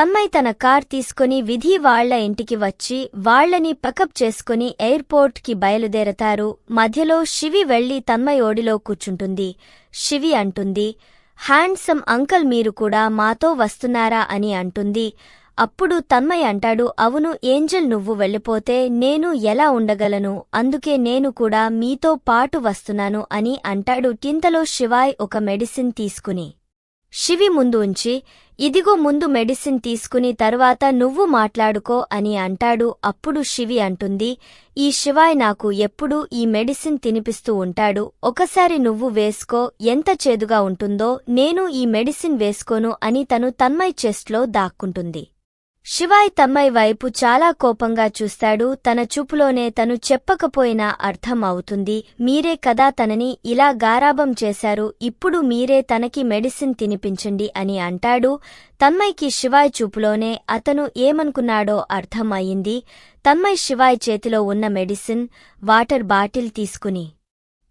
తన్మయ్ తన కార్ తీసుకుని విధి వాళ్ళ ఇంటికి వచ్చి వాళ్ళని పకప్ చేసుకుని ఎయిర్పోర్ట్కి బయలుదేరతారు. మధ్యలో శివి వెళ్ళి తమ్మై ఓడిలో కూర్చుంటుంది. శివి అంటుంది హ్యాండ్సమ్ అంకల్ మీరు కూడా మాతో వస్తున్నారా? అని అంటుంది. అప్పుడు తమ్మై అంటాడు అవును ఏంజల్ నువ్వు వెళ్ళిపోతే నేను ఎలా ఉండగలను? అందుకే నేను కూడా మీతో పాటు వస్తున్నాను అని అంటాడు. టింతలో శివాయ్ ఒక మెడిసిన్ తీసుకుని శివి ముందు ఉంచి ఇదిగో ముందు మెడిసిన్ తీసుకుని తర్వాత నువ్వు మాట్లాడుకో అని అంటాడు. అప్పుడు శివి అంటుంది ఈ శివాయ్ నాకు ఎప్పుడూ ఈ మెడిసిన్ తినిపిస్తూ ఉంటాడు. ఒకసారి నువ్వు వేసుకో ఎంత చేదుగా ఉంటుందో నేను ఈ మెడిసిన్ వేసుకోను అని తను తన్మయ్ చెస్ట్లో దాక్కుంటుంది. శివాయ్ తమ్మయ్ వైపు చాలా కోపంగా చూస్తాడు. తన చూపులోనే తను చెప్పకపోయినా అర్థం అవుతుంది. మీరే కదా తనని ఇలా గారాబం చేశారు. ఇప్పుడు మీరే తనకి మెడిసిన్ తినిపించండి అని అంటాడు. తన్మయ్కి శివాయ్ చూపులోనే అతను ఏమనుకున్నాడో అర్థం అయింది తన్మయ్ శివాయ్ చేతిలో ఉన్న మెడిసిన్ వాటర్ బాటిల్ తీసుకుని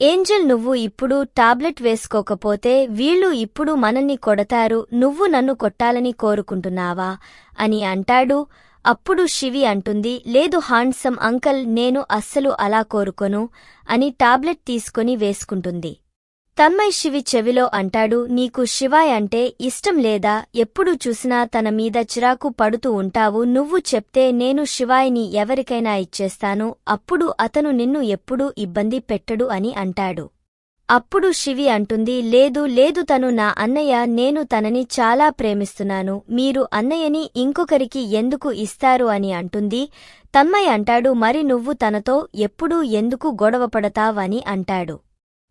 ఏంజల్ నువ్వు ఇప్పుడు టాబ్లెట్ వేసుకోకపోతే వీళ్ళు ఇప్పుడు మనల్ని కొడతారు నువ్వు నన్ను కొట్టాలని కోరుకుంటున్నావా? అని అంటాడు. అప్పుడు శివి అంటుంది లేదు హాండ్సమ్ అంకల్ నేను అస్సలు అలా కోరుకొను అని టాబ్లెట్ తీసుకొని వేసుకుంటుంది. తన్మయ్ శివి చెవిలో అంటాడు నీకు శివాయ్ అంటే ఇష్టం లేదా? ఎప్పుడు చూసినా తన మీద చిరాకు పడుతూ ఉంటావు. నువ్వు చెప్తే నేను శివాయ్ని ఎవరికైనా ఇచ్చేస్తాను. అప్పుడు అతను నిన్ను ఎప్పుడూ ఇబ్బంది పెట్టడు అని అంటాడు. అప్పుడు శివి అంటుంది లేదు లేదు తను నా అన్నయ్య. నేను తనని చాలా ప్రేమిస్తున్నాను. మీరు అన్నయ్యని ఇంకొకరికి ఎందుకు ఇస్తారు? అని అంటుంది. తన్మయ్ అంటాడు మరి నువ్వు తనతో ఎప్పుడూ ఎందుకు గొడవపడతావని అంటాడు.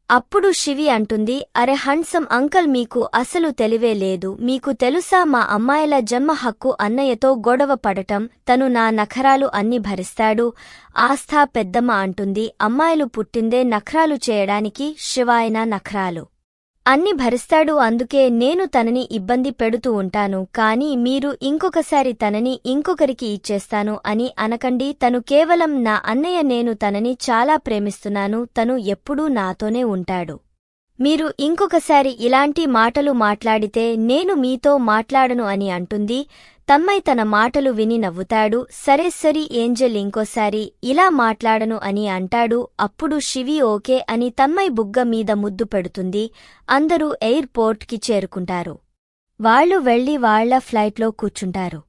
అప్పుడు శివి అంటుంది అరె హన్సమ్ అంకల్ మీకు అసలు తెలివే లేదు. మీకు తెలుసా మా అమ్మాయిల జన్మ హక్కు అన్నయ్యతో గొడవ పడటం? తను నా నఖరాలు అన్ని భరిస్తాడు. ఆస్థా పెద్దమ్మ అంటుంది అమ్మాయిలు పుట్టిందే నఖరాలు చేయడానికి శివాయన నఖరాలు. అన్ని భరిస్తాడు. అందుకే నేను తనని ఇబ్బంది పెడుతూ ఉంటాను. కాని మీరు ఇంకొకసారి తనని ఇంకొకరికి ఇచ్చేస్తాను అని అనకండి. తను కేవలం నా అన్నయ్య నేను తనని చాలా ప్రేమిస్తున్నాను. తను ఎప్పుడూ నాతోనే ఉంటాడు. మీరు ఇంకొకసారి ఇలాంటి మాటలు మాట్లాడితే నేను మీతో మాట్లాడను అని అంటుంది. తమ్మై తన మాటలు విని నవ్వుతాడు. సరే సరి ఏంజల్ ఇంకోసారి ఇలా మాట్లాడను అని అంటాడు. అప్పుడు శివి ఓకే అని తమ్మై బుగ్గ మీద ముద్దు పెడుతుంది. అందరూ ఎయిర్పోర్ట్కి చేరుకుంటారు. వాళ్ళు వెళ్ళి వాళ్ళ ఫ్లైట్లో కూర్చుంటారు.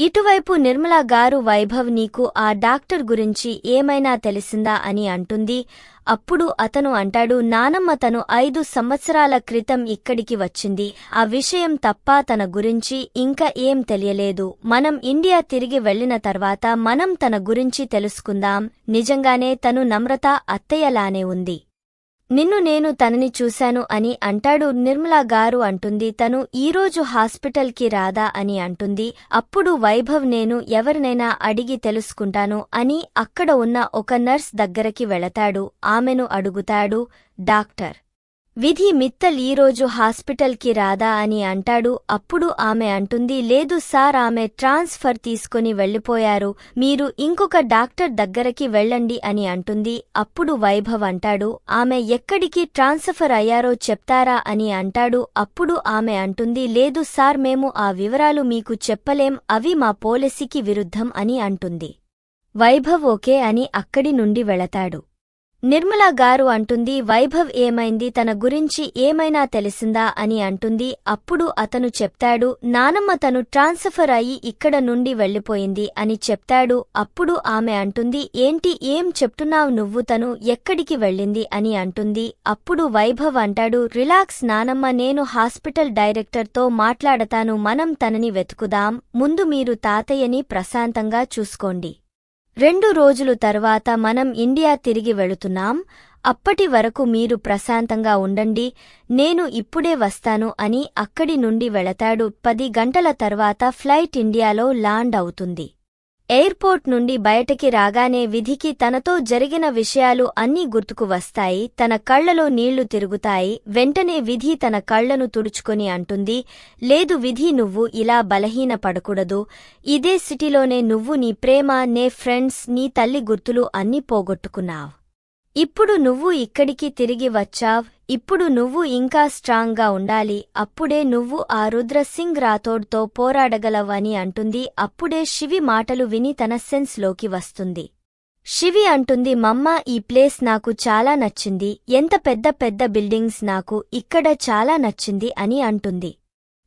ఇటువైపు నిర్మలా గారు వైభవ్ నీకు ఆ డాక్టర్ గురించి ఏమైనా తెలిసిందా అని అంటుంది. అప్పుడు అతను అంటాడు నానమ్మ తను ఐదు సంవత్సరాల క్రితం ఇక్కడికి వచ్చింది. ఆ విషయం తప్ప తన గురించి ఇంకా ఏం తెలియలేదు. మనం ఇండియా తిరిగి వెళ్ళిన తర్వాత మనం తన గురించి తెలుసుకుందాం. నిజంగానే తను నమ్రత అత్తయ్యలానే ఉంది. నిన్ను నేను తనని చూశాను అని అంటాడు నిర్మలా గారు అంటుంది తను ఈరోజు హాస్పిటల్కి రాదా అని అంటుంది అప్పుడు వైభవ్ నేను ఎవరినైనా అడిగి తెలుసుకుంటాను అని అక్కడ ఉన్న ఒక నర్స్ దగ్గరకి వెళతాడు ఆమెను అడుగుతాడు డాక్టర్. విధి మిత్తల్ ఈరోజు హాస్పిటల్కి రాదా అని అంటాడు. అప్పుడు ఆమె అంటుంది లేదు సార్ ఆమె ట్రాన్స్ఫర్ తీసుకుని వెళ్ళిపోయారు మీరు ఇంకొక డాక్టర్ దగ్గరకి వెళ్ళండి అని అంటుంది. అప్పుడు వైభవ్ అంటాడు ఆమె ఎక్కడికి ట్రాన్స్ఫర్ అయ్యారో చెప్తారా అని అంటాడు. అప్పుడు ఆమె అంటుంది లేదు సార్ మేము ఆ వివరాలు మీకు చెప్పలేం అవి మా పోలసీకి విరుద్ధం అని అంటుంది. వైభవ్ ఓకే అని అక్కడి నుండి వెళతాడు. నిర్మలా గారు అంటుంది వైభవ్ ఏమైంది? తన గురించి ఏమైనా తెలిసిందా? అని అంటుంది అప్పుడు అతను చెప్తాడు నానమ్మ తను ట్రాన్స్ఫర్ అయి ఇక్కడ నుండి వెళ్ళిపోయింది అని చెప్తాడు అప్పుడు ఆమె అంటుంది ఏంటి? ఏం చెప్తున్నావు నువ్వు? తను ఎక్కడికి వెళ్ళింది? అని అంటుంది అప్పుడు వైభవ్ అంటాడు రిలాక్స్ నానమ్మ నేను హాస్పిటల్ డైరెక్టర్తో మాట్లాడతాను మనం తనని వెతుకుదాం ముందు మీరు తాతయ్యని ప్రశాంతంగా చూసుకోండి. రెండు రోజులు తర్వాత మనం ఇండియా తిరిగి వెళుతున్నాం. అప్పటి వరకు మీరు ప్రశాంతంగా ఉండండి. నేను ఇప్పుడే వస్తాను అని అక్కడి నుండి వెళతాడు. పది గంటల తర్వాత ఫ్లైట్ ఇండియాలో లాండ్ అవుతుంది. ఎయిర్పోర్ట్ నుండి బయటకి రాగానే విధికి తనతో జరిగిన విషయాలు అన్నీ గుర్తుకు వస్తాయి. తన కళ్ళలో నీళ్ళు తిరుగుతాయి. వెంటనే విధి తన కళ్ళను తుడుచుకొని అంటుంది లేదు విధి నువ్వు ఇలా బలహీన పడకూడదు. ఇదే సిటీలోనే నువ్వు నీ ప్రేమ నే ఫ్రెండ్స్ నీ తల్లి గుర్తులు అన్నీ పోగొట్టుకున్నావ్. ఇప్పుడు నువ్వు ఇక్కడికి తిరిగి వచ్చావ్. ఇప్పుడు నువ్వు ఇంకా స్ట్రాంగ్గా ఉండాలి. అప్పుడే నువ్వు ఆ రుద్రసింగ్ రాథోడ్తో పోరాడగలవని అంటుంది. అప్పుడే శివి మాటలు విని తన సెన్స్లోకి వస్తుంది. శివి అంటుంది మమ్మ ఈ ప్లేస్ నాకు చాలా నచ్చింది. ఎంత పెద్ద పెద్ద బిల్డింగ్స్ నాకు ఇక్కడ చాలా నచ్చింది అని అంటుంది.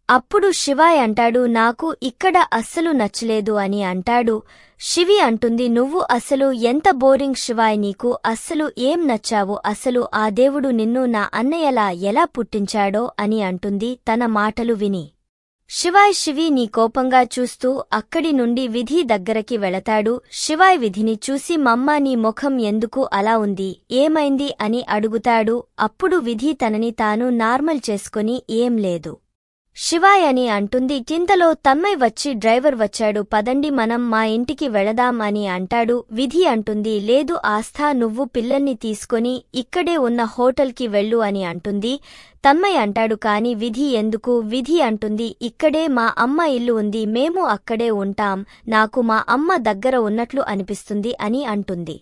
అప్పుడు శివాయ్ అంటాడు నాకు ఇక్కడ అస్సలు నచ్చలేదు అని అంటాడు. శివి అంటుంది నువ్వు అసలు ఎంత బోరింగ్ శివాయ్ నీకు అస్సలు ఏం నచ్చావు? అసలు ఆ దేవుడు నిన్ను నా అన్నయ్యలా ఎలా పుట్టించాడో అని అంటుంది తన మాటలు విని. శివాయ్ శివి నీ కోపంగా చూస్తూ అక్కడి నుండి విధి దగ్గరకి వెళతాడు. శివాయ్ విధిని చూసి మమ్మ నీ ముఖం ఎందుకు అలా ఉంది? ఏమైంది? అని అడుగుతాడు. అప్పుడు విధి తనని తాను నార్మల్ చేసుకుని ఏం లేదు. శివాయ్ అని అంటుంది. చింతలో తన్మయ్ వచ్చి డ్రైవర్ వచ్చాడు. పదండి మనం మా ఇంటికి వెళదాం అని అంటాడు. విధి అంటుంది. లేదు ఆస్థా నువ్వు పిల్లల్ని తీసుకొని ఇక్కడే ఉన్న హోటల్కి వెళ్ళు అని అంటుంది. తన్మయ్ అంటాడు. కాని విధి ఎందుకు? విధి అంటుంది. ఇక్కడే మా అమ్మ ఇల్లు ఉంది. మేము అక్కడే ఉంటాం. నాకు మా అమ్మ దగ్గర ఉన్నట్లు అనిపిస్తుంది అని అంటుంది.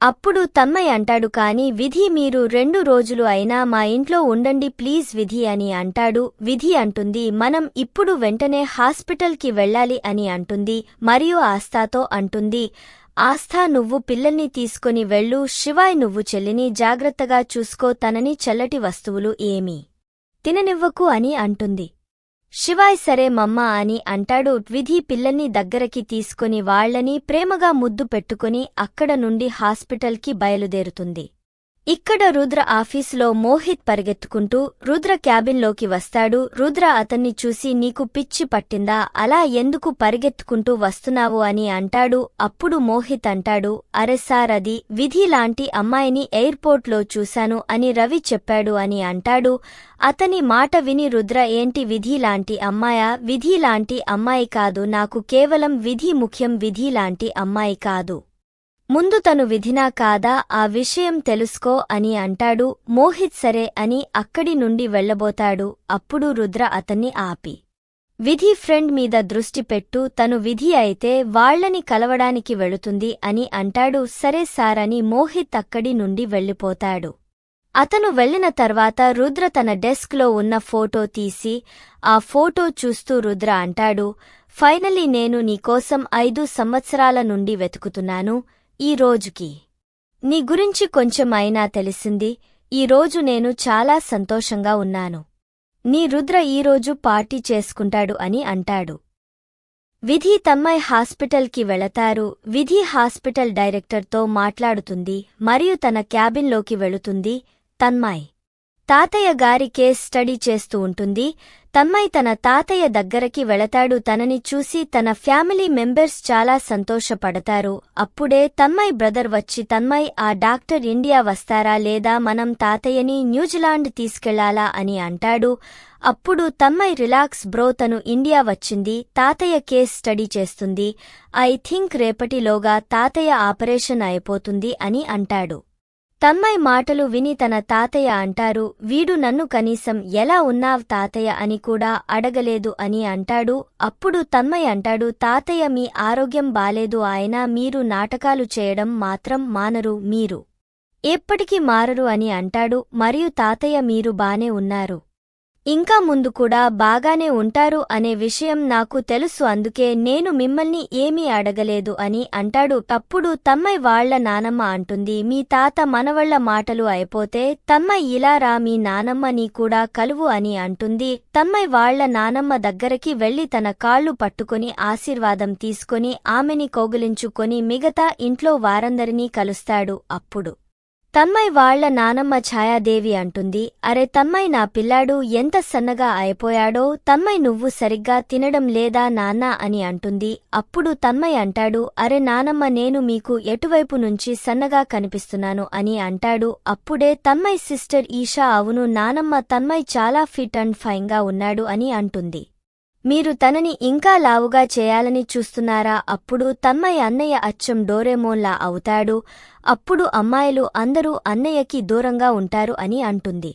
అప్పుడు తమ్మయ్య అంటాడు కాని విధి మీరు రెండు రోజులు అయినా మా ఇంట్లో ఉండండి ప్లీజ్ విధి అని అంటాడు. విధి అంటుంది మనం ఇప్పుడు వెంటనే హాస్పిటల్కి వెళ్ళాలి అని అంటుంది మరియు ఆస్థాతో అంటుంది ఆస్థా నువ్వు పిల్లల్ని తీసుకొని వెళ్ళు శివాయ్ నువ్వు చెల్లిని జాగ్రత్తగా చూసుకో తనని చల్లటి వస్తువులు ఏమీ తిననివ్వకు అని అంటుంది. శివాయ్ సరే మమ్మ అని అంటాడు. విధి పిల్లల్ని దగ్గరకి తీసుకుని వాళ్ళని ప్రేమగా ముద్దు పెట్టుకుని అక్కడ నుండి హాస్పిటల్కి బయలుదేరుతుంది. ఇక్కడ రుద్ర ఆఫీసులో మోహిత్ పరిగెత్తుకుంటూ రుద్ర క్యాబిన్లోకి వస్తాడు. రుద్ర అతన్ని చూసి నీకు పిచ్చి పట్టిందా? అలా ఎందుకు పరిగెత్తుకుంటూ వస్తున్నావు? అని అంటాడు. అప్పుడు మోహిత్ అంటాడు అరే సార్ అది విధి లాంటి అమ్మాయిని ఎయిర్పోర్ట్లో చూశాను అని రవి చెప్పాడు అని అంటాడు. అతని మాట విని రుద్ర ఏంటి విధి లాంటి అమ్మాయా? విధి లాంటి అమ్మాయి కాదు. నాకు కేవలం విధి ముఖ్యం. విధి లాంటి అమ్మాయి కాదు. ముందు తను విధినా కాదా ఆ విషయం తెలుసుకో అని అంటాడు. మోహిత్ సరే అని అక్కడి నుండి వెళ్ళబోతాడు అప్పుడు రుద్ర అతన్ని ఆపి. విధి ఫ్రెండ్ మీద దృష్టి పెట్టు తను విధి అయితే వాళ్ళని కలవడానికి వెళుతుంది అని అంటాడు. సరే సారని మోహిత్ అక్కడి నుండి వెళ్ళిపోతాడు. అతను వెళ్ళిన తర్వాత రుద్ర తన డెస్క్లో ఉన్న ఫోటో తీసి ఆ ఫోటో చూస్తూ రుద్ర అంటాడు ఫైనలీ నేను నీకోసం ఐదు సంవత్సరాల నుండి వెతుకుతున్నాను. ఈ రోజుకి. నీ గురించి కొంచెం అయినా తెలిసింది ఈ రోజు నేను చాలా సంతోషంగా ఉన్నాను. నీ రుద్ర ఈరోజు పార్టీ చేసుకుంటాడు అని అంటాడు. విధి తమ్మై హాస్పిటల్కి వెళతారు విధి హాస్పిటల్ డైరెక్టర్తో మాట్లాడుతుంది మరియు తన క్యాబిన్లోకి వెళుతుంది తన్మాయ్. తాతయ్య గారి కేస్ స్టడీ చేస్తూ ఉంటుంది తమ్మై తన తాతయ్య దగ్గరకి వెళతాడు. తనని చూసి తన ఫ్యామిలీ మెంబర్స్ చాలా సంతోషపడతారు. అప్పుడే తమ్మై బ్రదర్ వచ్చి తన్మయ్ ఆ డాక్టర్ ఇండియా వస్తారా లేదా? మనం తాతయ్యని న్యూజిలాండ్ తీసుకెళ్ళాలా? అని అంటాడు. అప్పుడు తమ్మై రిలాక్స్ బ్రో తను ఇండియా వచ్చింది. తాతయ్య కేస్ స్టడీ చేస్తుంది. ఐ థింక్ రేపటిలోగా తాతయ్య ఆపరేషన్ అయిపోతుంది అని అంటాడు. తమ్మై మాటలు విని తన తాతయ్య అంటారు వీడు నన్ను కనీసం ఎలా ఉన్నావ్ తాతయ్య అని కూడా అడగలేదు అని అంటాడు. అప్పుడు తన్మయ్ అంటాడు తాతయ్య మీ ఆరోగ్యం బాలేదు ఆయన మీరు నాటకాలు చేయడం మాత్రం మానరు మీరు. ఎప్పటికీ మారరు అని అంటాడు. మరియు తాతయ్య మీరు బానే ఉన్నారు. ఇంకా ముందు కూడా బాగానే ఉంటారు అనే విషయం నాకు తెలుసు అందుకే నేను మిమ్మల్ని ఏమీ అడగలేదు అని అంటాడు. తప్పుడు తమ్మై వాళ్ళ నానమ్మ అంటుంది మీ తాత మనవళ్ళ మాటలు అయిపోతే తమ్మై ఇలా రా మీ నానమ్మ నీ కూడా కలువు అని అంటుంది. తమ్మై వాళ్ళ నానమ్మ దగ్గరికి వెళ్ళి తన కాళ్ళు పట్టుకుని ఆశీర్వాదం తీసుకుని ఆమెని కౌగిలించుకొని మిగతా ఇంట్లో వారందరినీ కలుస్తాడు అప్పుడు. తమ్మై వాళ్ళ నానమ్మ ఛాయాదేవి అంటుంది అరే తమ్మై నా పిల్లాడు ఎంత సన్నగా అయిపోయాడో తమ్మై నువ్వు సరిగ్గా తినడం లేదా నాన్నా? అని అంటుంది. అప్పుడు తమ్మై అంటాడు అరే నానమ్మ నేను మీకు ఎటువైపు నుంచి సన్నగా కనిపిస్తున్నాను? అని అంటాడు. అప్పుడే తమ్మై సిస్టర్ ఈషా అవును నానమ్మ తమ్మై చాలా ఫిట్ అండ్ ఫైన్గా ఉన్నాడు అని అంటుంది. మీరు తనని ఇంకా లావుగా చేయాలని చూస్తున్నారా? అప్పుడు తమ్మయ్య అన్నయ్య అచ్చం డోరేమోన్లా అవుతాడు. అప్పుడు అమ్మాయిలు అందరూ అన్నయ్యకి దూరంగా ఉంటారు అని అంటుంది.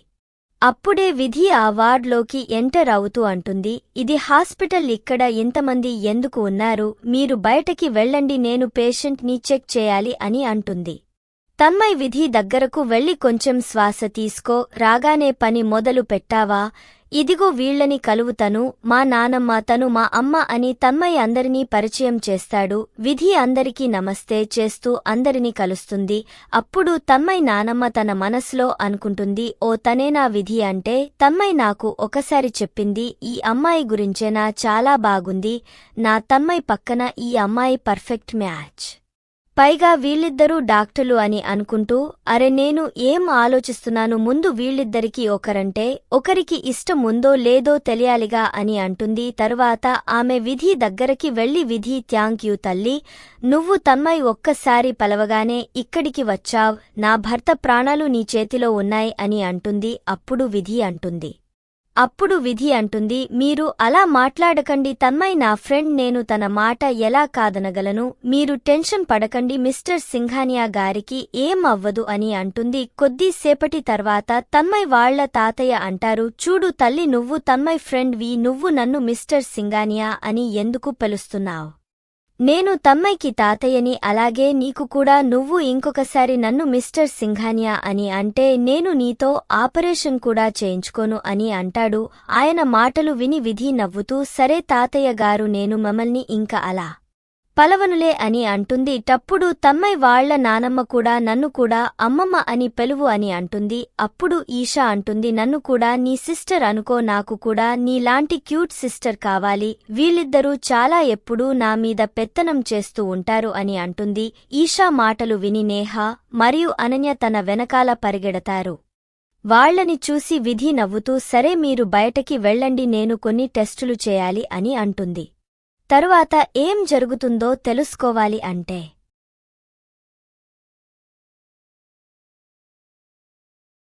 అప్పుడే విధి ఆ వార్డ్లోకి ఎంటర్ అవుతూ అంటుంది. ఇది హాస్పిటల్ ఇక్కడ ఇంతమంది ఎందుకు ఉన్నారు? మీరు బయటకి వెళ్ళండి నేను పేషెంట్ని చెక్ చేయాలి అని అంటుంది. తమ్మై విధి దగ్గరకు వెళ్ళి కొంచెం శ్వాస తీసుకో రాగానే పని మొదలు పెట్టావా? ఇదిగో వీళ్ళని కలువుతను మా నానమ్మ తను మా అమ్మ అని తన్మయ్ అందరినీ పరిచయం చేస్తాడు విధి అందరికీ నమస్తే చేస్తూ అందరినీ కలుస్తుంది అప్పుడు తన్మయ్ నానమ్మ తన మనసులో అనుకుంటుంది ఓ తనేనా విధి అంటే తన్మయ్ నాకు ఒకసారి చెప్పింది ఈ అమ్మాయి గురించేనా చాలా బాగుంది నా తన్మయ్ పక్కన ఈ అమ్మాయి పర్ఫెక్ట్ మ్యాచ్. పైగా వీళ్ళిద్దరూ డాక్టర్లు అని అనుకుంటూ అరే నేను ఏం ఆలోచిస్తున్నాను ముందు వీళ్ళిద్దరికీ ఒకరంటే ఒకరికి ఇష్టం ఉందో లేదో తెలియాలిగా అని అంటుంది. తరువాత ఆమె విధి దగ్గరకి వెళ్ళి విధి థ్యాంక్ యూ తల్లి నువ్వు తన్మయ్ ఒక్కసారి పలవగానే ఇక్కడికి వచ్చావ్ నా భర్త ప్రాణాలు నీ చేతిలో ఉన్నాయి అని అంటుంది. అప్పుడు విధి అంటుంది. అప్పుడు విధి అంటుంది మీరు అలా మాట్లాడకండి. తన్మయ్ నా ఫ్రెండ్. నేను తన మాట ఎలా కాదనగలను. మీరు టెన్షన్ పడకండి. మిస్టర్ సింఘానియా గారికి ఏం అవ్వదు అని అంటుంది. కొద్దిసేపటి తర్వాత తన్మయ్ వాళ్ళ తాతయ్య అంటారు చూడు తల్లి నువ్వు తన్మయ్ ఫ్రెండ్ వి. నువ్వు నన్ను మిస్టర్ సింఘానియా అని ఎందుకు పిలుస్తున్నావు? నేను తమ్మయ్కి తాతయ్యని అలాగే నీకు కూడా నువ్వు ఇంకొకసారి నన్ను మిస్టర్ సింఘానియా అని అంటే నేను నీతో ఆపరేషన్ కూడా చేయించుకోను అని అంటాడు. ఆయన మాటలు విని విధి నవ్వుతూ సరే తాతయ్య గారు నేను మమ్మల్ని ఇంక అలా పలవనులే అని అంటుంది. టప్పుడు తమ్మై వాళ్ళ నానమ్మ కూడా నన్ను కూడా అమ్మమ్మ అని పెలువు అని అంటుంది. అప్పుడు ఈషా అంటుంది నన్ను కూడా నీ సిస్టర్ అనుకో నాకు కూడా నీలాంటి క్యూట్ సిస్టర్ కావాలి. వీళ్ళిద్దరూ చాలా ఎప్పుడూ నా మీద పెత్తనం చేస్తూ ఉంటారు అని అంటుంది. ఈషా మాటలు విని నేహ మరియు అనన్య తన వెనకాల పరిగెడతారు. వాళ్ళని చూసి విధి నవ్వుతూ సరే మీరు బయటకి వెళ్ళండి నేను కొన్ని టెస్టులు చేయాలి అని అంటుంది. తరువాత ఏం జరుగుతుందో తెలుసుకోవాలి అంటే